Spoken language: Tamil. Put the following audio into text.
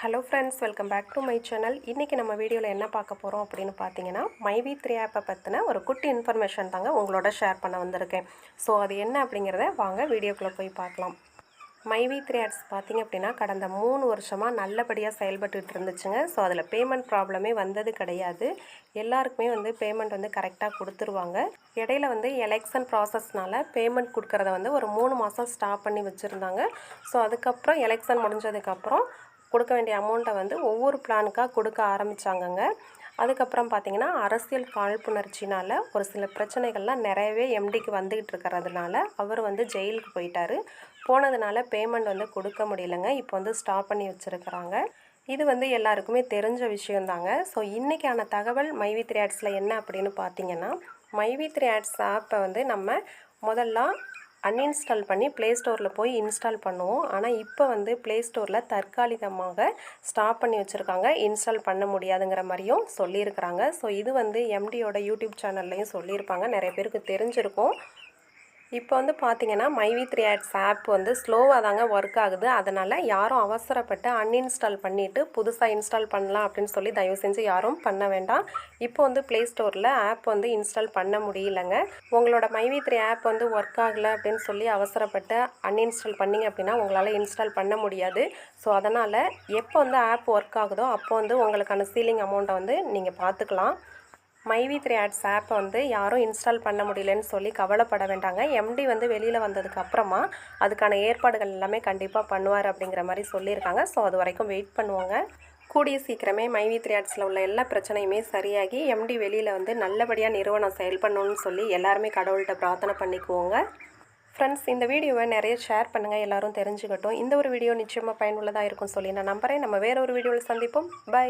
Hello friends welcome back to my channel இன்றைக்கி நம்ம வீடியோவில் என்ன பார்க்க போகிறோம் அப்படின்னு பார்த்தீங்கன்னா மைவி த்ரீ ஆப்பை பற்றின ஒரு குட்டி இன்ஃபர்மேஷன் தாங்க உங்களோட ஷேர் பண்ண வந்திருக்கேன். ஸோ அது என்ன அப்படிங்கிறத வாங்க வீடியோக்குள்ளே போய் பார்க்கலாம். மைவி த்ரீ ஆட்ஸ் பார்த்தீங்க அப்படின்னா கடந்த மூணு வருஷமாக நல்லபடியாக செயல்பட்டுட்டு இருந்துச்சுங்க. ஸோ அதில் பேமெண்ட் ப்ராப்ளமே வந்தது கிடையாது. எல்லாருக்குமே வந்து பேமெண்ட் வந்து கரெக்டாக கொடுத்துருவாங்க. இடையில வந்து எலெக்ஷன் ப்ராசஸ்னால் பேமெண்ட் கொடுக்குறத வந்து ஒரு மூணு மாதம் ஸ்டாப் பண்ணி வச்சுருந்தாங்க. ஸோ அதுக்கப்புறம் எலெக்ஷன் முடிஞ்சதுக்கப்புறம் கொடுக்க வேண்டிய அமௌண்ட்டை வந்து ஒவ்வொரு பிளானுக்காக கொடுக்க ஆரம்பித்தாங்கங்க அதுக்கப்புறம் பார்த்திங்கன்னா அரசியல் காழ்ப்புணர்ச்சினால் ஒரு சில பிரச்சனைகள்லாம் நிறையவே எம்டிக்கு வந்துக்கிட்டு இருக்கிறதுனால அவர் வந்து ஜெயிலுக்கு போயிட்டார். போனதுனால பேமெண்ட் வந்து கொடுக்க முடியலங்க. இப்போ வந்து ஸ்டாப் பண்ணி வச்சுருக்கிறாங்க. இது வந்து எல்லாருக்குமே தெரிஞ்ச விஷயந்தாங்க ஸோ இன்றைக்கான தகவல் மைவி த்ரீ ஆட்ஸில் என்ன அப்படின்னு பார்த்தீங்கன்னா மைவி த்ரீ ஆட்ஸ் ஆப்பை வந்து நம்ம முதல்ல அன்இன்ஸ்டால் பண்ணி ப்ளே ஸ்டோரில் போய் இன்ஸ்டால் பண்ணுவோம். ஆனால் இப்போ வந்து ப்ளே ஸ்டோரில் தற்காலிகமாக ஸ்டாப் பண்ணி வச்சுருக்காங்க. இன்ஸ்டால் பண்ண முடியாதுங்கிற மாதிரியும் சொல்லியிருக்கிறாங்க. ஸோ இது வந்து எம்டியோட யூடியூப் சேனல்லையும் சொல்லியிருப்பாங்க. நிறைய பேருக்கு தெரிஞ்சிருக்கும். இப்போ வந்து பார்த்தீங்கன்னா மைவி த்ரீ ஆட்ஸ் ஆப் வந்து ஸ்லோவாக தாங்க ஒர்க் ஆகுது. அதனால் யாரும் அவசரப்பட்டு அன்இன்ஸ்டால் பண்ணிவிட்டு புதுசாக இன்ஸ்டால் பண்ணலாம் அப்படின்னு சொல்லி தயவு செஞ்சு யாரும் பண்ண வேண்டாம். இப்போ வந்து ப்ளே ஸ்டோரில் ஆப் வந்து இன்ஸ்டால் பண்ண முடியலங்க. உங்களோட மைவி த்ரீ ஆப் வந்து ஒர்க் ஆகலை அப்படின்னு சொல்லி அவசரப்பட்டு அன்இன்ஸ்டால் பண்ணிங்க அப்படின்னா உங்களால் இன்ஸ்டால் பண்ண முடியாது. ஸோ அதனால் எப்போ வந்து ஆப் ஒர்க் ஆகுதோ அப்போ வந்து உங்களுக்கான சீலிங் அமௌண்ட்டை வந்து நீங்கள் பார்த்துக்கலாம் மைவி த்ரீ ஆட்ஸ் ஆப்பை வந்து யாரும் இன்ஸ்டால் பண்ண முடியலன்னு சொல்லி கவலைப்பட வேண்டாங்க. எம்டி வந்து வெளியில் வந்ததுக்கப்புறமா அதுக்கான ஏற்பாடுகள் எல்லாமே கண்டிப்பாக பண்ணுவார் அப்படிங்கிற மாதிரி சொல்லியிருக்காங்க. ஸோ அது வரைக்கும் வெயிட் பண்ணுவாங்க. கூடிய சீக்கிரமே மைவி த்ரீ ஆட்ஸில் உள்ள எல்லா பிரச்சனையுமே சரியாகி எம்டி வெளியில் வந்து நல்லபடியாக நிறுவனம் செயல்படணும்னு சொல்லி எல்லாருமே கடவுள்கிட்ட பிரார்த்தனை பண்ணிக்குவோங்க. ஃப்ரெண்ட்ஸ் இந்த வீடியோவை நிறைய ஷேர் பண்ணுங்கள் எல்லோரும் தெரிஞ்சுக்கட்டும். இந்த ஒரு வீடியோ நிச்சயமாக பயனுள்ளதாக இருக்கும் சொல்லி நான் நம்புறேன். நம்ம வேற ஒரு வீடியோவில் சந்திப்போம். பை